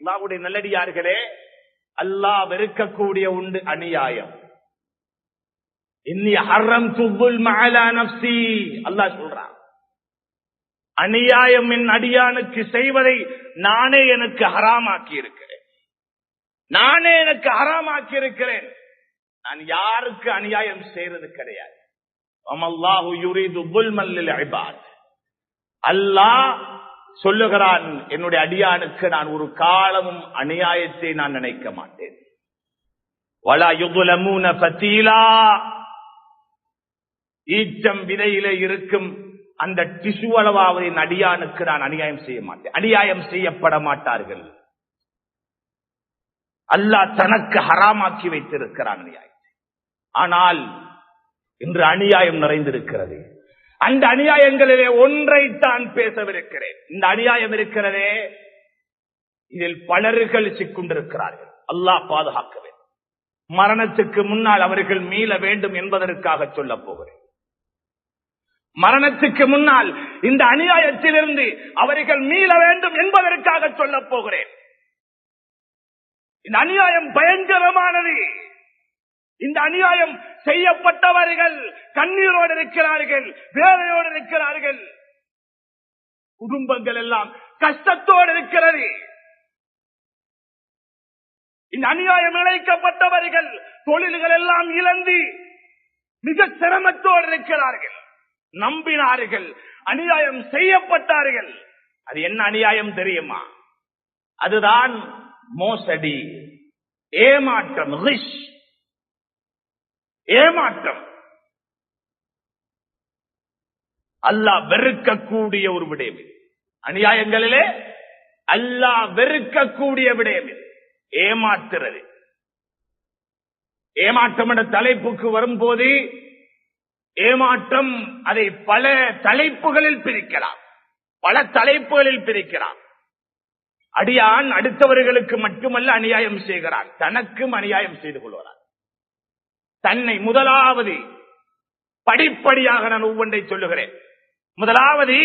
அல்லாவுடைய நல்லடியார்களே அல்லாஹ் வெறுக்கக்கூடிய உண்டு அநியாயம். அநியாயம் என் அடியானுக்கு செய்வதை நானே எனக்கு ஹராமாக்கி இருக்கிறேன் நானே எனக்கு ஹராமாக்கி இருக்கிறேன் நான் யாருக்கு அநியாயம் செய்யறது கிடையாது. அல்லாஹ் சொல்லுகிறான் என்னுடைய அடியானுக்கு நான் ஒரு காலமும் அநியாயத்தை நான் நினைக்க மாட்டேன். வலா யுகுலமூன பத்தீலா ஈச்சம் விதையில இருக்கும் அந்த டிசு அளவாவது என் அடியானுக்கு நான் அநியாயம் செய்ய மாட்டேன். அநியாயம் செய்யப்பட மாட்டார்கள். அல்லாஹ் தனக்கு ஹராமாக்கி வைத்திருக்கிறான் அநியாயத்தை. ஆனால் இன்று அநியாயம் நிறைந்திருக்கிறது. அந்த அநியாயங்களிலே ஒன்றைத்தான் பேசவிருக்கிறேன். இந்த அநியாயம் இருக்கிறதே. இதில் பலர்கள் சிக்கொண்டிருக்கிறார்கள். அல்லாஹ் பாதுகாக்க வேண்டும். மரணத்துக்கு முன்னால் அவர்கள் மீள வேண்டும் என்பதற்காக சொல்ல போகிறேன். மரணத்துக்கு முன்னால் இந்த அநியாயத்திலிருந்து அவர்கள் மீள வேண்டும் என்பதற்காக சொல்ல போகிறேன். இந்த அநியாயம் பயங்கரமானது. இந்த அநியாயம் செய்யப்பட்டவர்கள் கண்ணீரோடு இருக்கிறார்கள் வேலையோடு இருக்கிறார்கள். குடும்பங்கள் எல்லாம் கஷ்டத்தோடு இருக்கிறது. இந்த அநியாயம் இழைக்கப்பட்டவர்கள் தொழில்கள் எல்லாம் இழந்து மிக சிரமத்தோடு இருக்கிறார்கள். நம்பினார்கள் அநியாயம் செய்யப்பட்டார்கள். அது என்ன அநியாயம் தெரியுமா? அதுதான் மோசடி ஏமாற்றம் ரிஷ் ஏமாற்றம். அல்லாஹ் வெறுக்கக்கூடிய ஒரு விடயம் அநியாயங்களிலே அல்லாஹ் வெறுக்கக்கூடிய விடயம் இது. ஏமாத்துறது. ஏமாற்றம் என்ற தலைப்புக்கு வரும்போது ஏமாற்றம் அதை பல தலைப்புகளில் பிரிக்கலாம். பல தலைப்புகளில் பிரிக்கலாம். அடியான் அடுத்தவர்களுக்கு மட்டுமல்ல அநியாயம் செய்கிறான். தனக்கும் அநியாயம் செய்து கொள்வார் தன்னை முதலாவது படிப்படியாக நான் ஒவ்வொன்றை சொல்லுகிறேன். முதலாவது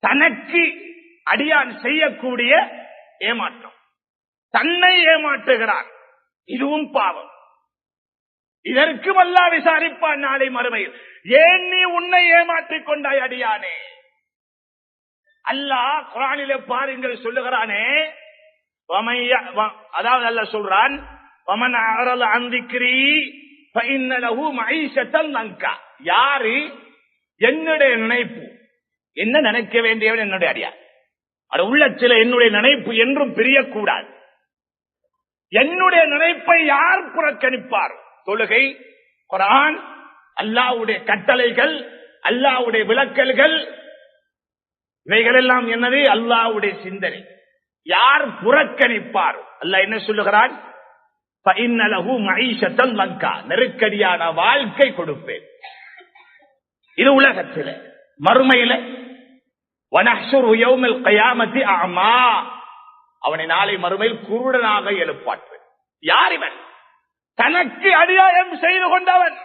தனக்கு அடியான் செய்யக்கூடிய ஏமாற்றம். தன்னை ஏமாற்றுகிறான். இதுவும் பாவம். இதற்கும் அல்லா விசாரிப்பான் நாளை மறுமையில். ஏன் நீ உன்னை ஏமாற்றிக் கொண்டாய் அடியானே? அல்லாஹ் குரானிலே பாருங்கள் சொல்லுகிறானே அதாவது அல்ல சொல்றான் பமன் அறல் அந்திக்கிரி ஃபைன்னலஹு மஈஷத்தன் லங்கா யாரு? என்னுடைய நினைப்பு. என்ன நினைக்க வேண்டியவன் என்னுடைய அடியார் அது சில என்னுடைய நினைப்பு என்றும் பிரியக்கூடாது. என்னுடைய நினைப்பை யார் புறக்கணிப்பார்? தொழுகை குரான் அல்லாவுடைய கட்டளைகள் அல்லாவுடைய விளக்கல்கள் இவைகளெல்லாம் என்னது? அல்லாவுடைய சிந்தனை. யார் புறக்கணிப்பார்? அல்லாஹ் என்ன சொல்லுகிறான்? நெருக்கடியான வாழ்க்கை கொடுப்பேன். இது உலகத்தில். மறுமையில. கயாமத்தி அவனை நாளை மறுமையில் குருடனாக எழுப்பாற்றுவேன். யார் இவன்? தனக்கு அநியாயம் செய்து கொண்டவன்.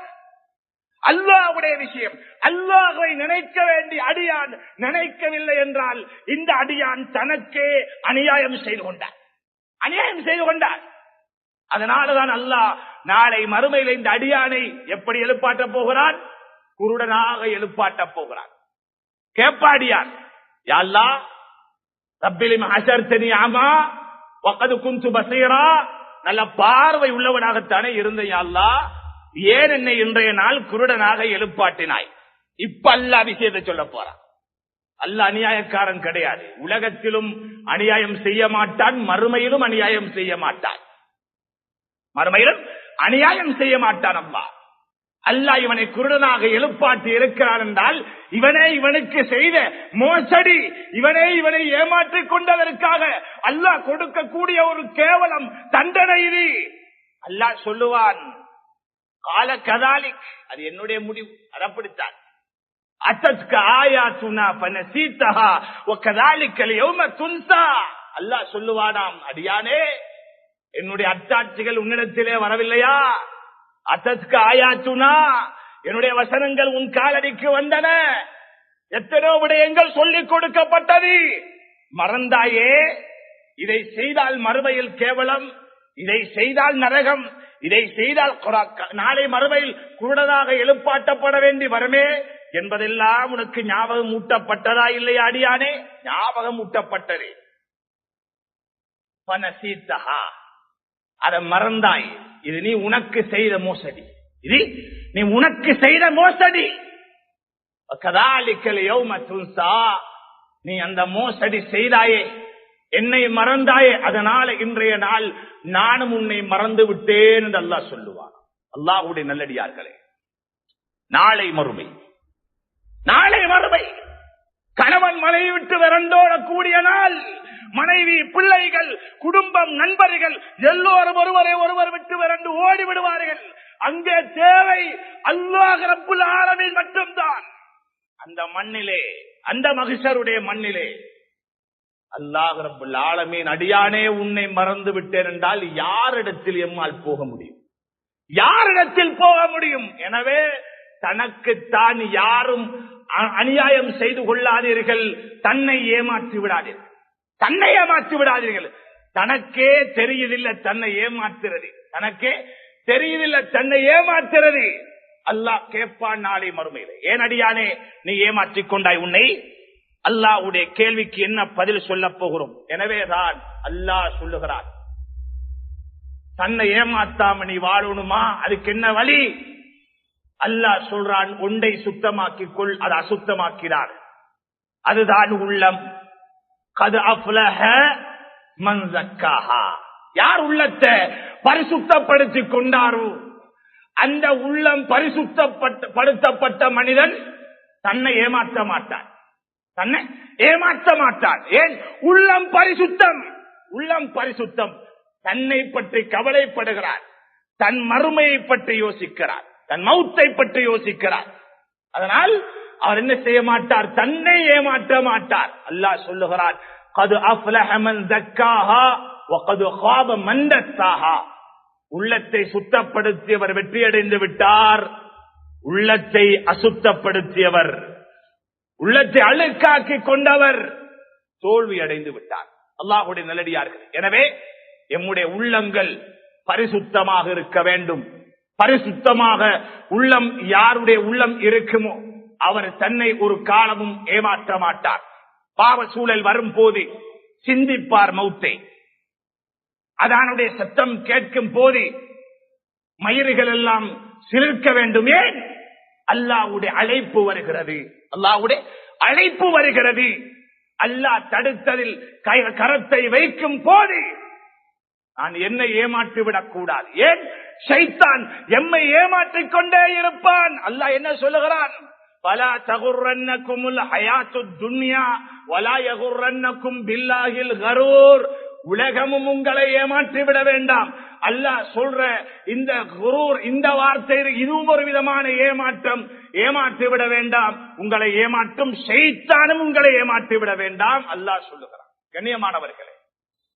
அல்லாவுடைய விஷயம். அல்லாஹை நினைக்க வேண்டிய அடியான் நினைக்கவில்லை என்றால் இந்த அடியான் தனக்கே அநியாயம் செய்து கொண்டான். அநியாயம் செய்து கொண்டான். அதனாலதான் அல்லாஹ் நாளை மறுமையில் இந்த அடியானை எப்படி எழுப்பாட்ட போகிறான்? குருடனாக எழுப்பாட்ட போகிறான். கேப்பாடியான். யாழ்லா ரப்பிலிம் அசர்த்தனி ஆமா ஒக்கது குந்து பசீரா. நல்ல பார்வை உள்ளவனாகத்தானே இருந்த யாழ்லா ஏன் என்னை இன்றைய நாள் குருடனாக எழுப்பாட்டினாய்? இப்ப அல்ல விஷயத்தை சொல்ல போறான். அல்ல அநியாயக்காரன் கிடையாது. உலகத்திலும் அநியாயம் செய்ய மாட்டான் மறுமையிலும் அநியாயம் செய்ய மாட்டான். மறுமையிலும் அநியாயம் செய்ய மாட்டான் அம்மா அல்லாஹ் இவனை குருடனாக எழுப்பாட்டி இருக்கிறான் என்றால் இவனே இவனுக்கு செய்த மோசடி இவனே இவனை ஏமாற்றிக் கொண்டதற்காக அல்லாஹ் கொடுக்கக்கூடிய ஒரு கேவலம் தண்டனை இது. அல்லாஹ் சொல்லுவான் கால கதாலிக். அது என்னுடைய முடிவு. அது அப்படித்தான். அத்தத்க ஆயாத்துனா பனசீத்தஹா வகதாலிக்கல் யௌம துன்சா. அல்லாஹ் சொல்லுவானாம் அடியானே என்னுடைய அத்தாட்சிகள் உன்னிடத்திலே வரவில்லையா? அத்தற்கு ஆயாச்சுனா என்னுடைய வசனங்கள் உன் காலடிக்கு வந்தன. எத்தனையோ விடயங்கள் சொல்லிக் கொடுக்கப்பட்டது. மறந்தாயே இதை செய்தால் மறுமையில் கேவலம் இதை செய்தால் நரகம் இதை செய்தால் நாளை மறுமையில் குருடனாக எழுப்பாட்டப்பட வேண்டி வருமே என்பதெல்லாம் உனக்கு ஞாபகம் ஊட்டப்பட்டதா இல்லையா அடியானே? ஞாபகம் ஊட்டப்பட்டது. பனசீத்தஹா. அதை மறந்தாய். இது நீ உனக்கு செய்த மோசடி. இது நீ உனக்கு செய்த மோசடி. கதாலிக்கலையோ யௌம நீ அந்த மோசடி செய்தாயே. என்னை மறந்தாயே. அதனால இன்றைய நாள் நானும் உன்னை மறந்து விட்டேன் என்று அல்லாஹ் சொல்லுவான். அல்லாஹுடைய நல்லடியார்களே நாளை மறுமை. நாளை மறுமை. கணவன் மனைவி விட்டு விரண்டோட கூடிய நாள். மனைவி பிள்ளைகள் குடும்பம் நண்பர்கள் எல்லோரும் ஒருவரை ஒருவர் விட்டு விரண்டு ஓடி விடுவார்கள். அங்கே தேவை அல்லாஹ் ரப்புல் ஆலமீன் மட்டும்தான். அந்த மண்ணிலே அந்த மகிஷருடைய மண்ணிலே அல்லாஹ் ரப்புல் ஆலமீன் அடியானே உன்னை மறந்து விட்டேன் என்றால் யாரிடத்தில் எம்மால் போக முடியும்? யாரிடத்தில் போக முடியும்? எனவே தனக்குத்தான் யாரும் அநியாயம் செய்து கொள்ளாதீர்கள். தன்னை ஏமாற்றி விடாதீர்கள். தன்னை ஏமாற்றி விடாதீர்கள். தனக்கே தெரியுதில்லை தன்னை ஏமாத்துறது தனக்கே தெரியுதில்லை தன்னை ஏமாத்துறது அல்லாஹ் கேட்பான் நாளை மறுமையில. ஏன் அடியானே நீ ஏமாற்றிக் கொண்டாய் உன்னை? அல்லாஹ்வுடைய கேள்விக்கு என்ன பதில் சொல்லப் போகிறோம்? எனவேதான் அல்லாஹ் சொல்லுகிறார் தன்னை ஏமாத்தாம நீ வாழணுமா? அதுக்கு என்ன வழி? அல்லாஹ் சொல்றான் ஒன்றை சுத்தமாக்கிக் கொள் அது அசுத்தமாக்கிறார். அதுதான் உள்ளம். கது அஃப்லஹ மன்சக்காஹா யார் உள்ளத்தை பரிசுத்தப்படுத்தி கொண்டாரோ அந்த உள்ளம் பரிசுத்தப்பட்ட படுத்தப்பட்ட மனிதன் தன்னை ஏமாற்ற மாட்டான். தன்னை ஏமாற்ற மாட்டான். ஏன்? உள்ளம் பரிசுத்தம். உள்ளம் பரிசுத்தம். தன்னை பற்றி கவலைப்படுகிறார். தன் மறுமையை பற்றி யோசிக்கிறார். தன் மௌத்தை பற்றி யோசிக்கிறார். அதனால் அவர் என்ன செய்ய மாட்டார்? தன்னை ஏமாற்ற மாட்டார். அல்லாஹ் சொல்லுகிறார் கது அஃப்லஹமன் தக்காஹா உள்ளத்தை சுத்தப்படுத்தியவர் வெற்றியடைந்து விட்டார். உள்ளத்தை அசுத்தப்படுத்தியவர் உள்ளத்தை அழுக்காக்கி கொண்டவர் தோல்வி அடைந்து விட்டார். அல்லாஹுடைய நல்லடியார்கள் எனவே எம்முடைய உள்ளங்கள் பரிசுத்தமாக இருக்க வேண்டும். பரிசுத்தமாக உள்ளம் யாருடைய உள்ளம் இருக்குமோ அவர் தன்னை ஒரு காலமும் ஏமாற்ற மாட்டார். பாவ சூழல் வரும் போது சிந்திப்பார் மௌத்தை. அதனுடைய சத்தம் கேட்கும் போது மயிர்கள் எல்லாம் சிலிர்க்க வேண்டும். ஏன்? அல்லாவுடைய அழைப்பு வருகிறது. அல்லாவுடைய அழைப்பு வருகிறது. அல்லாஹ் தடுத்ததில் கரத்தை வைக்கும் போது நான் என்னை ஏமாற்றி விடக்கூடாது ஏன்? ஷைத்தான் எம்மை ஏமாற்றிக் கொண்டே இருப்பான். அல்லாஹ் என்ன சொல்லுகிறான்? பலா தகுர்ரன்னக்குமுல் ஹயாத்து துன்யா வலா யகுர்ரன்னக்கும் பில்லாஹில் கரூர். உலகமும் உங்களை ஏமாற்றி விட வேண்டாம். அல்லாஹ் சொல்ற இந்த குரூர் இந்த வார்த்தை இதுவும் ஒரு விதமான ஏமாற்றம். ஏமாற்றி விட வேண்டாம். உங்களை ஏமாற்றும் செய்தானும் உங்களை ஏமாற்றி விட வேண்டாம். அல்லாஹ் சொல்லுகிறான். கண்ணியமானவர்களே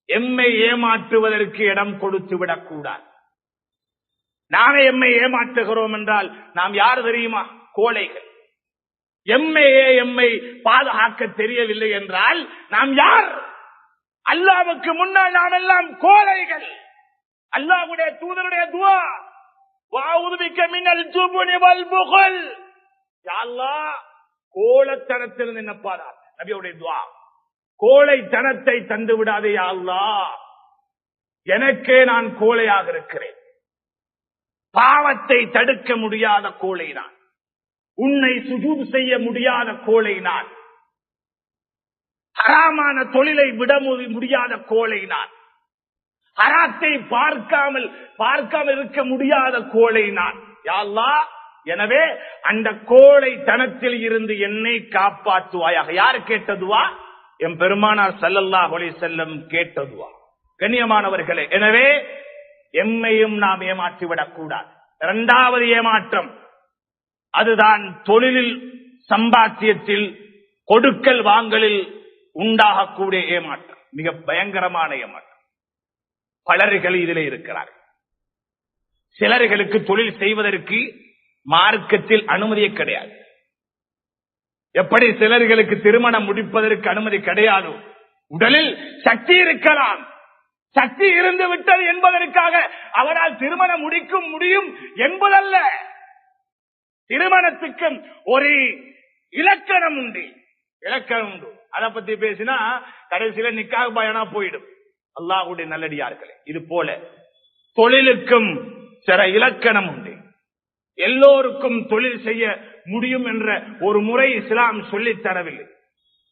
எம்மை ஏமாற்றுவதற்கு இடம் கொடுத்து விடக்கூடாது. நாமே எம்மை ஏமாற்றுகிறோம் என்றால் நாம் யார் தெரியுமா? கோழைகள். எம்மையே எம்மை பாதுகாக்க தெரியவில்லை என்றால் நாம் யார்? அல்லாவுக்கு முன்னால் நாம் எல்லாம் கோழைகள். அல்லாவுடைய தூதருடைய துவா. வாவுதுபிக்க மின்னல் ஜுபுனி வல்புகல் யாழ்லா யா அல்லாஹ் கோலத்தனத்திலிருந்து என்ன நபியுடைய துவா. கோழைத்தனத்தை தந்து விடாதே யாழ்லா எனக்கே நான் கோழையாக இருக்கிறேன். பாவத்தை தடுக்க முடியாத கோழை நான். உன்னை சுஜூது செய்ய முடியாத கோளை நான். ஹராமான தொழிலை விட முடியாத கோழை நான். ஹராத்தை பார்க்காமல் பார்க்காமல் இருக்க முடியாத கோழை நான். யாழ்லா எனவே அந்த கோழை தனத்தில் இருந்து என்னை காப்பாற்றுவாயாக. யார் கேட்டதுவா? என் பெருமானார் சல்லல்லா ஒளி செல்லம் கேட்டதுவா. கண்ணியமானவர்களே எனவே எம்மையும் நாம் ஏமாற்றிவிடக் கூடாது. இரண்டாவது ஏமாற்றம் அதுதான் தொழிலில் சம்பாத்தியத்தில் கொடுக்கல் வாங்கலில் உண்டாகக்கூடிய ஏமாற்றம். மிக பயங்கரமான ஏமாற்றம். பலர்கள் இதிலே இருக்கிறார்கள். சிலர்களுக்கு தொழில் செய்வதற்கு மார்க்கத்தில் அனுமதியே கிடையாது. எப்படி சிலர்களுக்கு திருமணம் முடிப்பதற்கு அனுமதி கிடையாது உடலில் சக்தி இருக்கலாம். சக்தி இருந்து விட்டது என்பதற்காக அவரால் திருமணம் முடிக்கும் முடியும் என்பதல்ல. திருமணத்துக்கும் ஒரு இலக்கணம் உண்டு. இலக்கணம் உண்டு. அதை பத்தி பேசினா கடைசியில நிக்காக பயனா போயிடும். அல்லாஹுடைய நல்லடியார்களே இது போல தொழிலுக்கும் சில இலக்கணம் உண்டு. எல்லோருக்கும் தொழில் செய்ய முடியும் என்ற ஒரு முறை இஸ்லாம் சொல்லித் தரவில்லை.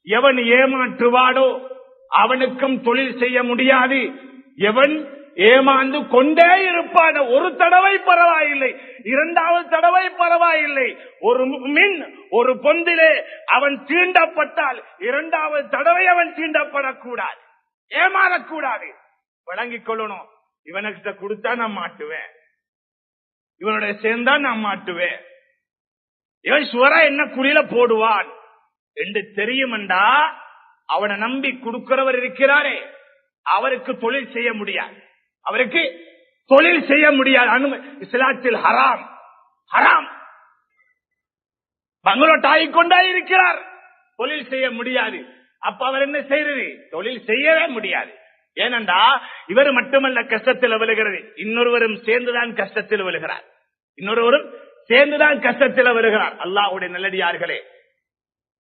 எவன் ஏமாற்றுவாடோ அவனுக்கும் தொழில் செய்ய முடியாது. எவன் ஏமாந்து கொண்டே இருப்பான். ஒரு தடவை பரவாயில்லை. இரண்டாவது தடவை பரவாயில்லை. ஒரு மின் ஒரு பொந்திலே அவன் தீண்டப்பட்டால் இரண்டாவது தடவை அவன் தீண்டப்படக்கூடாது. ஏமாறக்கூடாது. வழங்கிக் கொள்ளணும். இவனுக்கிட்ட கொடுத்தா நான் மாட்டுவேன். இவனுடைய சேர்ந்தா நான் மாட்டுவேன். இவன் சுவரா என்ன குழியில போடுவான்? என்று தெரியுமெண்டா? அவனை நம்பி கொடுக்கிறவர் இருக்கிறாரே. அவருக்கு தொழில் செய்ய முடியாது. அவருக்கு தொழில் செய்ய முடியாது. இஸ்லாத்தில் ஹராம். ஹராம். பங்களோட் ஆகிக்கொண்டே இருக்கிறார். தொழில் செய்ய முடியாது. அப்ப அவர் என்ன செய்யறது தொழில் செய்யவே முடியாது. ஏனென்றா இவர் மட்டுமல்ல கஷ்டத்தில் விழுகிறது. இன்னொருவரும் சேர்ந்துதான் கஷ்டத்தில் விழுகிறார். இன்னொருவரும் சேர்ந்துதான் கஷ்டத்தில் வருகிறார் அல்லாஹ்வுடைய நல்லடியார்களே.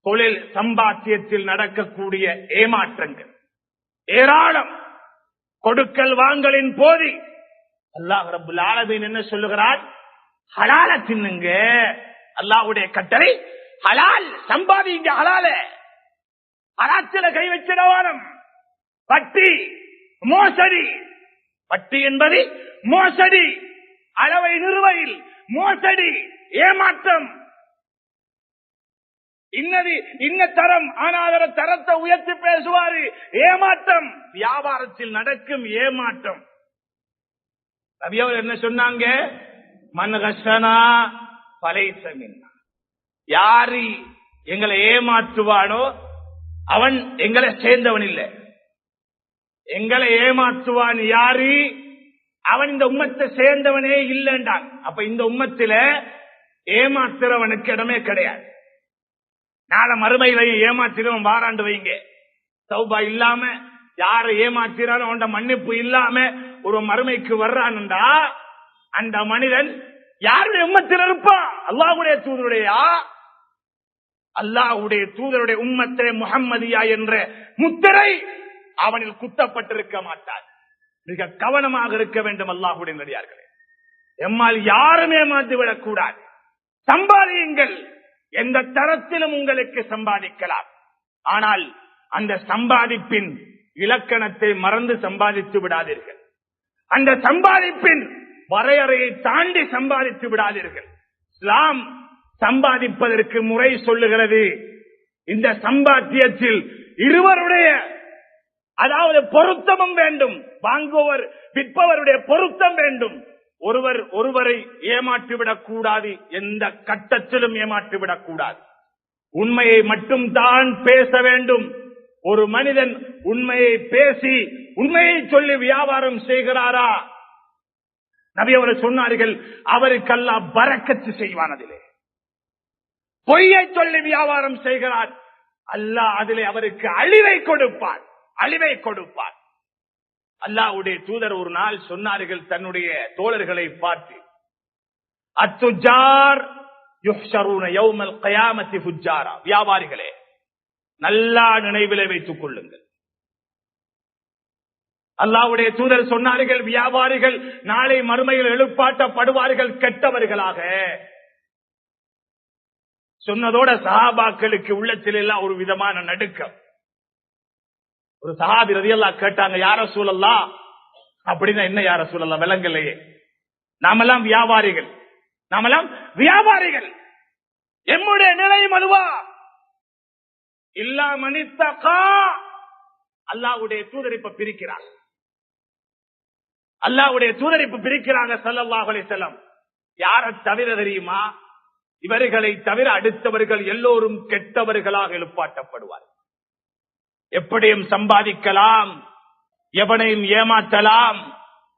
தொழில் சம்பாத்தியத்தில் நடக்கக்கூடிய ஏமாற்றங்கள். ஏராளம் கொடுக்கல் வாங்கலின் போதி. அல்லாஹ் ரபுல் ஆலமீன் என்ன சொல்லுகிறார்? ஹலால தின்னுங்க. அல்லாஹ்வுடைய கட்டளை ஹலால் சம்பாதிங்க ஹலால. ஹலாத்தில கை வச்சிடவானம் பட்டி மோசடி. வட்டி என்பது மோசடி. அளவை நிறுவையில் மோசடி ஏமாற்றம். இன்னது இன்ன தரம் ஆனால் அவர் தரத்தை உயர்த்தி பேசுவாரு. ஏமாற்றம். வியாபாரத்தில் நடக்கும் ஏமாற்றம். ரவி அவர் என்ன சொன்னாங்க? மன்ஹசனா பலைசமின்னா யாரு எங்களை ஏமாற்றுவானோ அவன் எங்களை சேர்ந்தவன் இல்லை. எங்களை ஏமாற்றுவான் யாரு? அவன் இந்த உம்மத்தை சேர்ந்தவனே இல்லைன்றான். அப்ப இந்த உம்மத்தில ஏமாத்துறவனுக்கு இடமே கிடையாது. நாளை மறுமையிலையும் ஏமாத்தினவன் வாராண்டு வைங்க. சௌபா இல்லாம யாரை ஏமாத்தினாலும் அவன் மன்னிப்பு இல்லாம ஒரு மறுமைக்கு வர்றான்டா அந்த மனிதன் யாருடைய உம்மத்தில் இருப்பான்? அல்லாவுடைய தூதருடையா? அல்லாஹ்வுடைய தூதருடைய உம்மத்தே முகம்மதியா என்ற முத்திரை அவனில் குத்தப்பட்டிருக்க மாட்டார் மிக கவனமாக இருக்க வேண்டும் அல்லாஹுடைய நடிகார்களே. எம்மால் யாரும் ஏமாந்து விடக்கூடாது. சம்பாதியுங்கள். எந்த தரத்திலும் உங்களுக்கு சம்பாதிக்கலாம். ஆனால் அந்த சம்பாதிப்பின் இலக்கணத்தை மறந்து சம்பாதித்து விடாதீர்கள். அந்த சம்பாதிப்பின் வரையறையை தாண்டி சம்பாதித்து விடாதீர்கள். இஸ்லாம் சம்பாதிப்பதற்கு முறை சொல்லுகிறது. இந்த சம்பாத்தியத்தில் இருவருடைய அதாவது பொருத்தமும் வேண்டும். வாங்குவர் விற்பவருடைய பொருத்தம் வேண்டும். ஒருவர் ஒருவரை ஏமாற்றிவிடக் கூடாது. எந்த கட்டத்திலும் ஏமாற்றிவிடக் கூடாது. உண்மையை மட்டும் தான் பேச வேண்டும். ஒரு மனிதன் உண்மையை பேசி உண்மையை சொல்லி வியாபாரம் செய்கிறாரா? நபி அவர் சொன்னார்கள் அவருக்கெல்லாம் பறக்கத்து செய்வானதிலே. பொய்யை சொல்லி வியாபாரம் செய்கிறார். அல்லாஹ் அதிலே அவருக்கு அழிவை கொடுப்பார். அழிவை கொடுப்பார். அல்லாவுடைய தூதர் ஒரு நாள் சொன்னார்கள் தன்னுடைய தோழர்களை பார்த்து அத்துஜார் கயாமத்தி வியாபாரிகளே நல்லா நினைவில வைத்துக் கொள்ளுங்கள். அல்லாஹ்வுடைய தூதர் சொன்னார்கள் வியாபாரிகள் நாளை மறுமையில் எழுப்பாட்டப்படுவார்கள் கெட்டவர்களாக. சொன்னதோட சஹாபாக்களுக்கு உள்ளத்தில் எல்லாம் ஒரு விதமான நடுக்கம். ஒரு சஹாபி ரதியல்லா கேட்டாங்க யார சூழல்லா அப்படின்னா என்ன யார சூழல்லா விலங்கலையே. நாமெல்லாம் வியாபாரிகள். நாமெல்லாம் வியாபாரிகள். எம்முடைய நிலை மதுவா இல்லா மனிதகா அல்லாவுடைய தூதரிப்பை பிரிக்கிறார். அல்லாவுடைய தூதரிப்பு பிரிக்கிறாங்க சல்லல்லாஹு செல்லம் யார தவிர தெரியுமா? இவர்களை தவிர அடுத்தவர்கள் எல்லோரும் கெட்டவர்களாக எழுப்பாட்டப்படுவார்கள். எப்படியும் சம்பாதிக்கலாம் எவனையும் ஏமாற்றலாம்.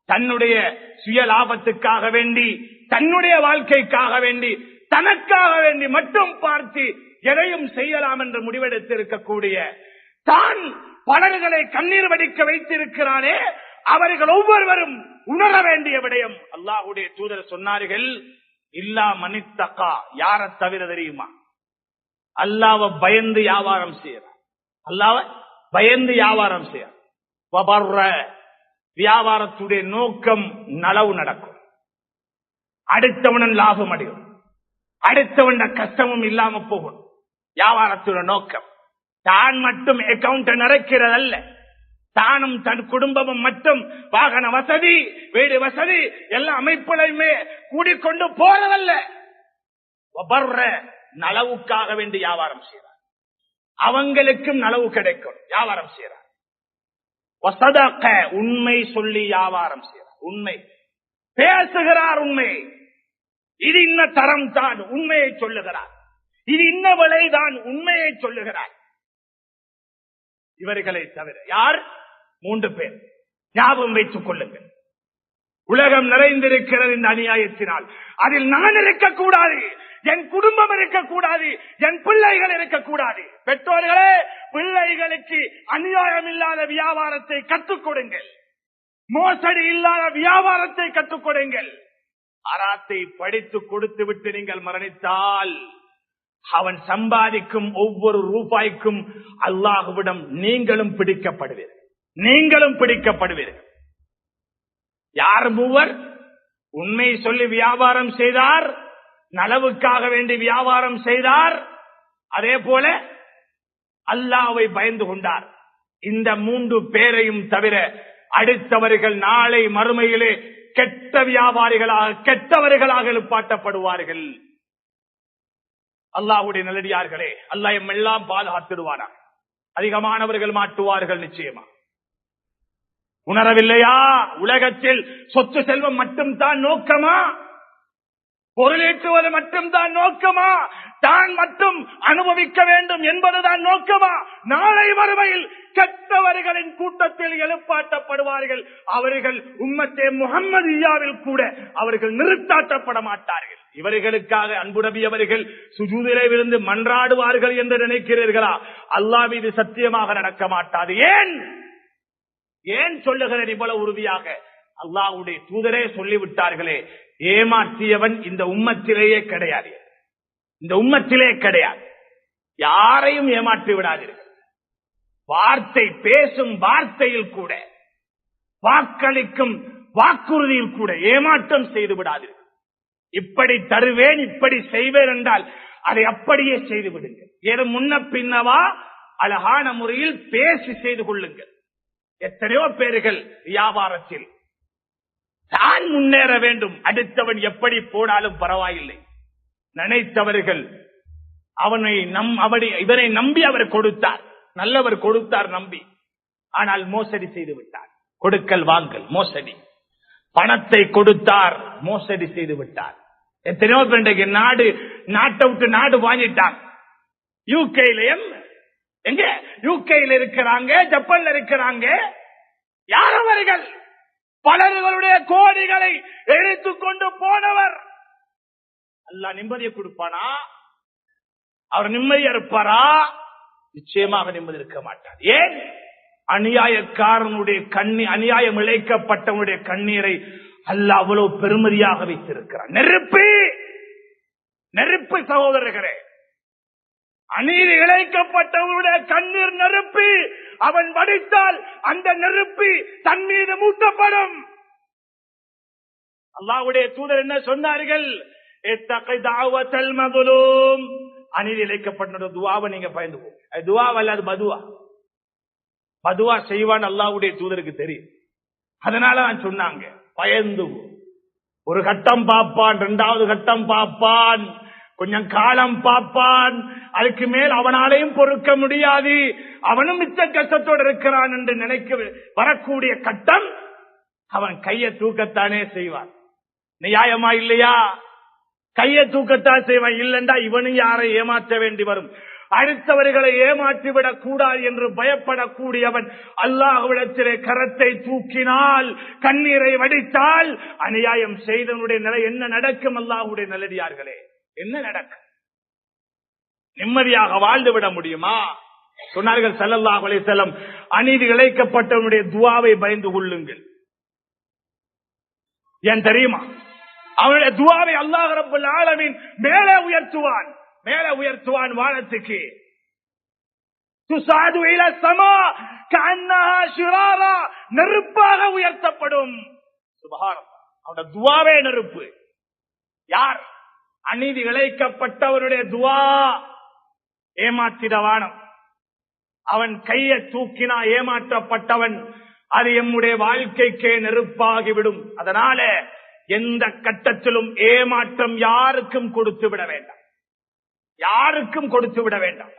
தன்னுடைய சுய லாபத்துக்காக வேண்டி தன்னுடைய வாழ்க்கைக்காக வேண்டி தனக்காக வேண்டி மட்டும் பார்த்து எதையும் செய்யலாம் என்று முடிவெடுத்திருக்கக்கூடிய தான் பலர்களை கண்ணீர் வடிக்க வைத்திருக்கிறானே அவர்கள் ஒவ்வொருவரும் உணர வேண்டிய விடயம். அல்லாஹுடைய தூதர் சொன்னார்கள் இல்லா மனித்தக்கா யார தவிர தெரியுமா? அல்லாவ பயந்து வியாபாரம் செய்யற. அல்லாவ பயந்து வியாபாரம் செய்ய. வியாபாரத்துடைய நோக்கம் நலவு நடக்கும். அடுத்தவனன் லாபம் அடையும். அடுத்தவன் கஷ்டமும் இல்லாம போகும். வியாபாரத்தோட நோக்கம். தான் மட்டும் அக்கவுண்ட் நிறைக்கிறதல்ல. தானும் தன் குடும்பமும் மட்டும் வாகன வசதி வீடு வசதி எல்லா அமைப்புலையுமே கூடிக்கொண்டு போறதல்ல. வபர்ற நலவுக்காக வேண்டி வியாபாரம் செய்யும் அவங்களுக்கும் நலவு கிடைக்கும். வியாபாரம் செய்யறார் வசதக்க உண்மை சொல்லி வியாபாரம் செய்யறார் உண்மை. பேசுகிறார் உண்மை. இது இன்ன தரம் தான். உண்மையை சொல்லுகிறார். இது இன்ன விலைதான் உண்மையை சொல்லுகிறார். இவர்களை தவிர யார்? மூன்று பேர். ஞாபகம் வைத்துக் கொள்ளுங்கள். உலகம் நிறைந்திருக்கிறது இந்த அநியாயத்தினால். அதில் நான் இருக்கக்கூடாது. என் குடும்பம் இருக்கக்கூடாது என் பிள்ளைகள் இருக்கக்கூடாது. பெற்றோர்களே பிள்ளைகளுக்கு அநியாயம் இல்லாத வியாபாரத்தை கற்றுக் கொடுங்கள். மோசடி இல்லாத வியாபாரத்தை கற்றுக் கொடுங்கள். அராத்தை படித்து கொடுத்து விட்டு நீங்கள் மரணித்தால் அவன் சம்பாதிக்கும் ஒவ்வொரு ரூபாய்க்கும் அல்லாஹுவிடம் நீங்களும் பிடிக்கப்படுவீர்கள். நீங்களும் பிடிக்கப்படுவீர்கள். யார் மூவர்? உண்மை சொல்லி வியாபாரம் செய்தார் நலவுக்காக வேண்டி வியாபாரம் செய்தார். அதே போல அல்லாவை பயந்து கொண்டார். இந்த மூன்று பேரையும் தவிர அடுத்தவர்கள் நாளை மறுமையிலே கெட்ட வியாபாரிகளாக கெட்டவர்களாக எழுப்பாட்டப்படுவார்கள். அல்லாஹுடைய நல்லடியார்களே அல்லாஹ் எல்லாம் பாதுகாத்திடுவானா? அதிகமானவர்கள் மாட்டுவார்கள் நிச்சயமா? உணரவில்லையா? உலகத்தில் சொத்து செல்வம் மட்டும்தான் நோக்கமா? பொருளீட்டுவது மட்டும்தான் நோக்கமா? தான் மட்டும் அனுபவிக்க வேண்டும் என்பதுதான் நோக்கமா? நாளை வறுமையில் கெட்டவர்களின் கூட்டத்தில் எழுப்பாட்டப்படுவார்கள். அவர்கள் உம்மத்தே முகம்மதியாவில் கூட அவர்கள் நிறுத்தாட்டப்பட மாட்டார்கள். இவர்களுக்காக அன்புடபி அவர்கள் சுஜூதிலே விழுந்து மன்றாடுவார்கள் என்று நினைக்கிறீர்களா? அல்லாஹ் மீது சத்தியமாக நடக்க மாட்டாது. ஏன்? ஏன் சொல்லுகிறேன் இவ்வளவு உறுதியாக? அல்லாஹ்வுடைய தூதரே சொல்லிவிட்டார்களே ஏமாற்றியவன் இந்த உம்மத்திலேயே கிடையாது. இந்த உம்மத்திலே கிடையாது. யாரையும் ஏமாற்றி விடாதீர்கள். வார்த்தை பேசும் வார்த்தையில் கூட வாக்களிக்கும் வாக்குறுதியில் கூட ஏமாற்றம் செய்து விடாதீர்கள். இப்படி தருவேன் இப்படி செய்வேன் என்றால் அதை அப்படியே செய்து விடுங்கள். ஏதோ முன்ன பின்னவா அழகான முறையில் பேசி செய்து கொள்ளுங்கள். எத்தனையோ பேர்கள் வியாபாரத்தில் தான் முன்னேற வேண்டும். அடுத்தவன் எப்படி போனாலும் பரவாயில்லை. நினைத்தவர்கள் அவனை நம் அவனை இவனை நம்பி அவர் கொடுத்தார். நல்லவர் கொடுத்தார் நம்பி. ஆனால் மோசடி செய்து விட்டார். கொடுக்கல் வாங்கல் மோசடி. பணத்தை கொடுத்தார் மோசடி செய்து விட்டார். எத்தனையோ பேருக்கு நாடு நாட்டை விட்டு நாடு வாங்கிட்டான் யூகேலையும் எங்க? யூகேல இருக்கிறாங்க ஜப்பான்ல இருக்கிறாங்க. யார் அவர்கள்? பலர்களுடைய கோடிகளை எடுத்துக் கொண்டு போனவர். அல்ல நிம்மதியை கொடுப்பானா? அவர் நிம்மதியா இருப்பாரா? நிச்சயமாக நிம்மதி இருக்க மாட்டார் ஏன்? அநியாயக்காரனுடைய கண்ணி அநியாயம் இழைக்கப்பட்டவனுடைய கண்ணீரை அல்ல அவ்வளவு பெருமதியாக வைத்திருக்கிறார் நெருப்பு! நெருப்பு சகோதரர்களே அநீதி இழைக்கப்பட்டவருடைய கண்ணீர் நெருப்பி அவன் வடித்தால் அந்த நெருப்பி தன் மீது மூட்டப்படும். அல்லாவுடைய தூதர் என்ன சொன்னார்கள்? அநீதி இழைக்கப்பட்ட துவாவை நீங்க பயந்து துவாவ அல்லது பதுவா பதுவா செய்வான் அல்லாவுடைய தூதருக்கு தெரியும். அதனால நான் சொன்னாங்க பயந்து ஒரு கட்டம் பார்ப்பான் இரண்டாவது கட்டம் பார்ப்பான். கொஞ்சம் காலம் பார்ப்பான். அதுக்கு மேல் அவனாலையும் பொறுக்க முடியாது. அவனும் மிச்ச கஷ்டத்தோடு இருக்கிறான் என்று நினைக்க வரக்கூடிய கட்டம் அவன் கையை தூக்கத்தானே செய்வான். நியாயமா இல்லையா? கையை தூக்கத்தான் செய்வான். இல்லைண்டா இவனும் யாரை ஏமாற்ற வேண்டி வரும்? அடுத்தவர்களை ஏமாற்றிவிடக் கூடாது என்று பயப்படக்கூடியவன் அல்லாஹுவிடத்திலே கரத்தை தூக்கினால் கண்ணீரை வடித்தால் அநியாயம் செய்தவனுடைய நிலை என்ன நடக்கும்? அல்லாஹுடைய நல்லடியார்களே. என்ன நடக்கும்? நிம்மதியாக வாழ்ந்து விட முடியுமா? சொன்னார்கள் ஸல்லல்லாஹு அலைஹி வஸல்லம் அநீதி இழைக்கப்பட்டவனுடைய துவாவை பயந்து கொள்ளுங்கள். ஏன் தெரியுமா? அவனுடைய துவாவை அல்லாஹ் ரப்பல் மேலே உயர்த்துவான். மேலே உயர்த்துவான் வானத்துக்கு. துசாது இல சமா கண்ணஹா ஷிராரா நெருப்பாக உயர்த்தப்படும். சுபஹானல்லாஹ். அவனோட துவாவே நெருப்பு. யார்? அநீதி இழைக்கப்பட்டவருடைய துவா ஏமாத்திடவானம் அவன் கையை தூக்கினா ஏமாற்றப்பட்டவன் அது எம்முடைய வாழ்க்கைக்கே நெருப்பாகிவிடும். அதனால எந்த கட்டத்திலும் ஏமாற்றம் யாருக்கும் கொடுத்து விட வேண்டாம். யாருக்கும் கொடுத்து விட வேண்டாம்.